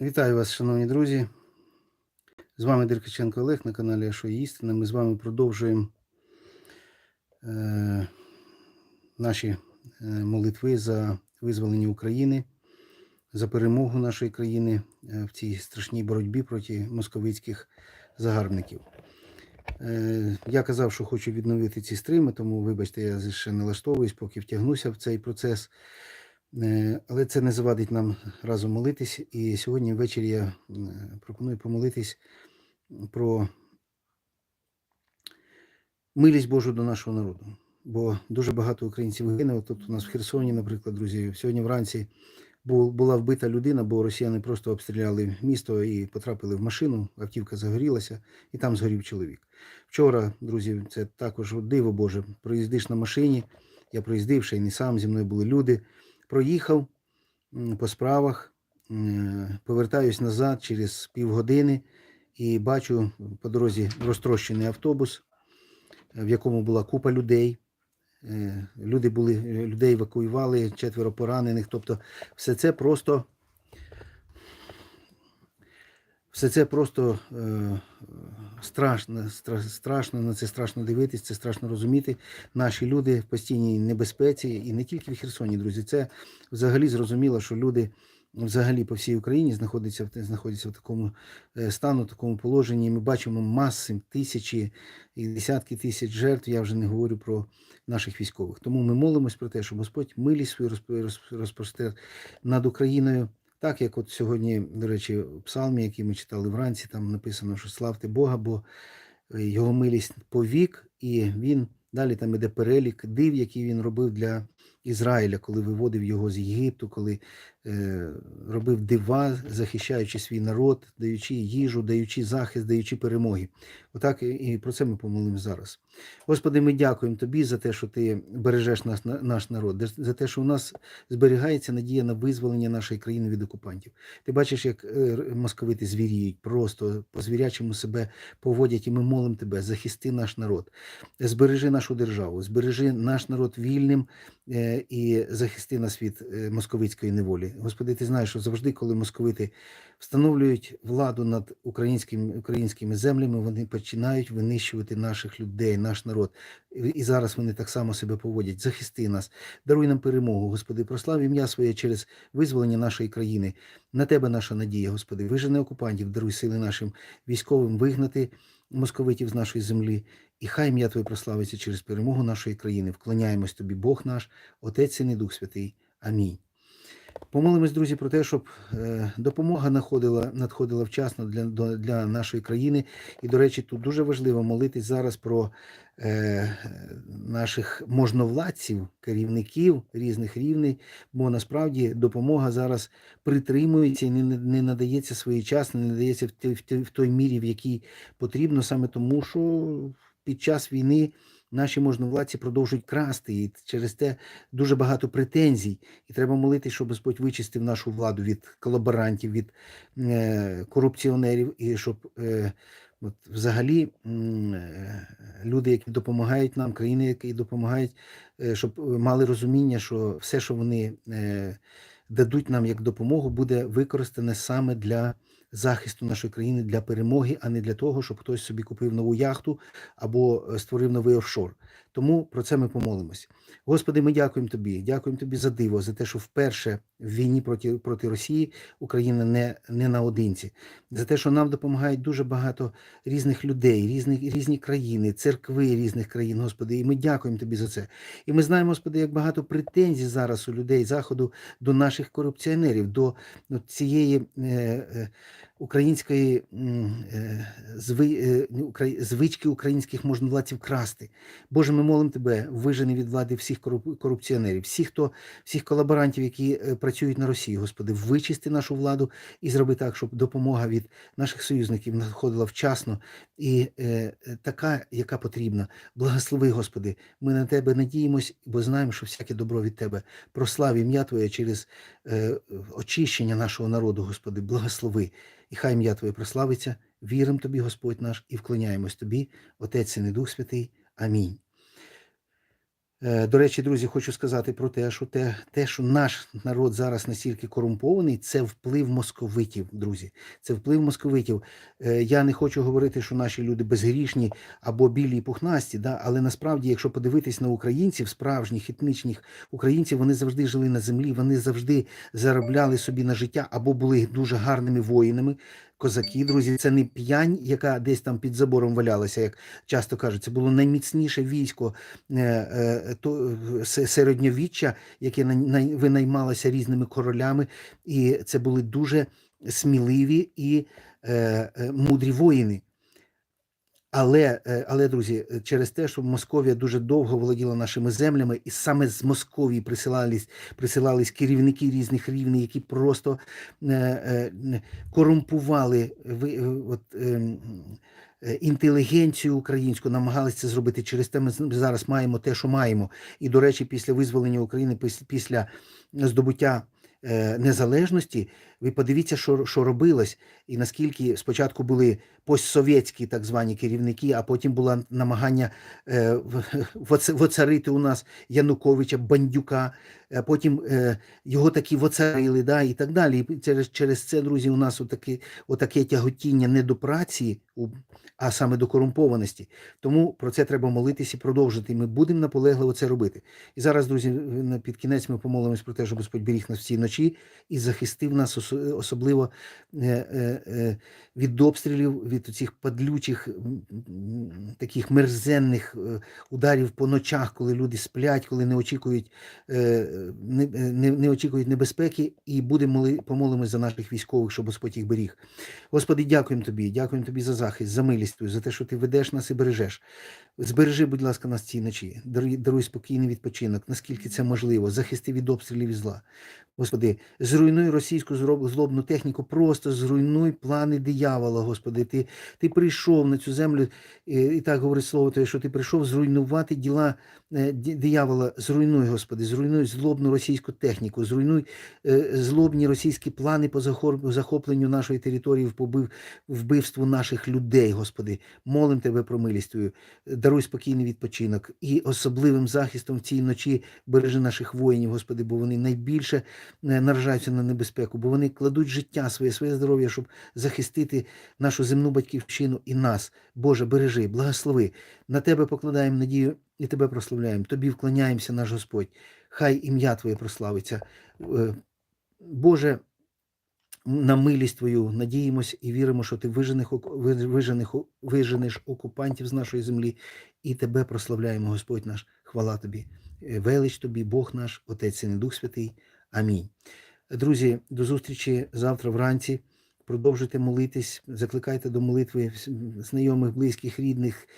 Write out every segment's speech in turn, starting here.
Вітаю вас, шановні друзі. З вами Деркаченко Олег на каналі Ашо Істина. Ми з вами продовжуємо е, наші е, молитви за визволення України, за перемогу нашої країни е, в цій страшній боротьбі проти московицьких загарбників. Е, я казав, що хочу відновити ці стрими, тому, вибачте, я ще налаштовуюсь, поки втягнуся в цей процес. Е, Але це не завадить нам разом молитись. І сьогодні ввечері я е, пропоную помолитись про милість Божу до нашого народу. Бо дуже багато українців гинуло. Тут у нас в Херсоні, наприклад, друзі, сьогодні вранці була вбита людина, бо росіяни просто обстріляли місто і потрапили в машину, автівка загорілася, і там згорів чоловік. Вчора, друзі, це також диво Боже. Проїздиш на машині. Я проїздив, ще й не сам, зі мною були люди. Проїхав по справах, повертаюсь назад через півгодини і бачу по дорозі розтрощений автобус, в якому була купа людей. Е, Люди були, людей евакуювали, четверо поранених. Тобто, все це просто. Все це просто е, страшно, стра- страшно, на це страшно дивитись, це страшно розуміти. Наші люди в постійній небезпеці, і не тільки в Херсоні, друзі. Це взагалі зрозуміло, що люди взагалі по всій Україні знаходяться, в- знаходяться в такому е, стану, такому положенні. Ми бачимо маси, тисячі і десятки тисяч жертв. Я вже не говорю про наших військових. Тому ми молимось про те, щоб Господь милість свою розп- розп- розпростер над Україною. Так як от сьогодні, до речі, в псалмі, який ми читали вранці, там написано, що славте Бога, бо е, його милість повік, і він далі там іде перелік див, який він робив для Ізраїля, коли виводив його з Єгипту, коли е, робив дива, захищаючи свій народ, даючи їжу, даючи захист, даючи перемоги. Отак і, про це ми помолимо зараз. Господи, ми дякуємо Тобі за те, що Ти бережеш нас, наш народ, за те, що у нас зберігається надія на визволення нашої країни від окупантів. Ти бачиш, як е, московити звіріють, просто по звірячому себе поводять, і ми молимо тебе, захисти наш народ, збережи нашу державу, збережи наш народ вільним і захисти нас від е, московицької неволі. Господи, ти знаєш, що завжди, коли московити встановлюють владу над українськими, українськими землями, вони починають винищувати наших людей, наш народ. І зараз вони так само себе поводять. Захисти нас, даруй нам перемогу, Господи, прослав ім'я своє через визволення нашої країни. На тебе наша надія, Господи, вижени окупантів, даруй сили нашим військовим вигнати московитів з нашої землі. І хай ім'я Твоє прославиться через перемогу нашої країни. Вклоняємось Тобі, Бог наш, Отець і Дух Святий. Амінь. Помолимось, друзі, про те, щоб е, допомога надходила, надходила вчасно для, для нашої країни. І, до речі, тут дуже важливо молитись зараз про е, наших можновладців, керівників різних рівней, бо насправді допомога зараз притримується і не, не надається своєчасно, не надається в, той- в той мірі, в якій потрібно, саме тому, що під час війни наші можновладці продовжують красти, і через те дуже багато претензій. І треба молитись, щоб Господь вичистив нашу владу від колаборантів, від е, корупціонерів, і щоб е, от, взагалі е, люди, які допомагають нам, країни, які допомагають, е, щоб мали розуміння, що все, що вони е, дадуть нам як допомогу, буде використане саме для захисту нашої країни, для перемоги, а не для того, щоб хтось собі купив нову яхту або е, створив новий офшор. Тому про це ми помолимось. Господи, ми дякуємо Тобі. Дякуємо Тобі за диво, за те, що вперше в війні проти, проти Росії Україна не, не наодинці, за те, що нам допомагають дуже багато різних людей, різних, різні країни, церкви різних країн, Господи. І ми дякуємо Тобі за це. І ми знаємо, Господи, як багато претензій зараз у людей Заходу до наших корупціонерів, до ну, цієї е, е, української е, е, звички українських можновладців красти. Боже, ми молимо Тебе, вижени від влади всіх корупціонерів, всіх, хто, всіх колаборантів, які е, працюють на Росії, Господи, вичисти нашу владу і зроби так, щоб допомога від наших союзників надходила вчасно і така, яка потрібна. Благослови, Господи, ми на Тебе надіємось, бо знаємо, що всяке добро від Тебе. Прослав ім'я Твоє через очищення нашого народу, Господи, благослови. І хай ім'я Твоє прославиться. Віримо Тобі, Господь наш, і вклоняємось Тобі, Отець і Дух Святий. Амінь. Е, До речі, друзі, хочу сказати про те, що те, те, що наш народ зараз настільки корумпований, це вплив московитів, друзі. Це вплив московитів. Е, Я не хочу говорити, що наші люди безгрішні або білі і пухнасті, да? але насправді, якщо подивитись на українців, справжніх етнічних українців, вони завжди жили на землі, вони завжди заробляли собі на життя або були дуже гарними воїнами. Козаки, друзі, це не п'янь, яка десь там під забором валялася, як часто кажуть. Це було найміцніше військо е, е, середньовіччя, яке най- най- винаймалося різними королями, і це були дуже сміливі і е, мудрі воїни. Але, е, але, друзі, е, через те, що Московія дуже довго володіла нашими землями, і саме з Московії присилались, присилались керівники різних рівнів, які просто е, корумпували от, ем, інтелігенцію українську, намагалися це зробити. Через те ми зараз маємо те, що маємо. І, до речі, після визволення України, після здобуття незалежності, ви подивіться, що, що робилось, і наскільки спочатку були постсовєтські так звані керівники, а потім було намагання е, воцарити у нас Януковича, Бандюка, потім е, його таки воцарили, да, і так далі. І через, через це, друзі, у нас отаке, отаке тяготіння не до праці, а саме до корумпованості. Тому про це треба молитися і продовжити. Ми будемо наполегливо це робити. І зараз, друзі, під кінець ми помолимось про те, щоб Господь беріг нас в цій ночі і захистив нас особливо е, е, е, від обстрілів, від цих падлючих, таких мерзенних е, ударів по ночах, коли люди сплять, коли не очікують, е, не, не, не очікують небезпеки, і будемо моли, помолимось за наших військових, щоб Господь їх беріг. Господи, дякуємо тобі, дякуємо тобі за захист, за милість твою, за те, що ти ведеш нас і бережеш. Збережи, будь ласка, нас ці ночі. Даруй, даруй спокійний відпочинок, наскільки це можливо. Захисти від обстрілів і зла. Господи, зруйнуй російську злобну техніку, просто зруйнуй плани диявола, Господи. Ти, ти прийшов на цю землю, і, і так говорить слово Твоє, що ти прийшов зруйнувати діла е, диявола. Зруйнуй, Господи, зруйнуй злобну російську техніку, зруйнуй е, злобні російські плани по захопленню нашої території, по вбивству наших людей, Господи. Молим Тебе про милість Твою. Даруй спокійний відпочинок і особливим захистом в цій ночі бережи наших воїнів, Господи, бо вони найбільше е, наражаються на небезпеку, бо вони кладуть життя своє, своє здоров'я, щоб захистити нашу земну батьківщину і нас. Боже, бережи, благослови. На Тебе покладаємо надію і Тебе прославляємо. Тобі вклоняємося, наш Господь. Хай ім'я Твоє прославиться. Е, Боже, на милість Твою надіємось і віримо, що Ти вижених, вижених, виженеш окупантів з нашої землі, і Тебе прославляємо, Господь наш. Хвала Тобі. Е, Велич Тобі, Бог наш, Отець і Дух Святий. Амінь. Друзі, до зустрічі завтра вранці. Продовжуйте молитись, закликайте до молитви знайомих, близьких, рідних,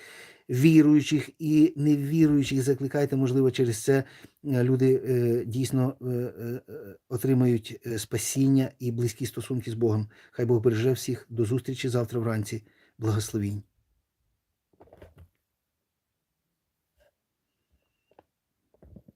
віруючих і невіруючих. Закликайте, можливо, через це е, люди е, дійсно е, отримають спасіння і близькі стосунки з Богом. Хай Бог береже всіх. До зустрічі завтра вранці. Благословінь.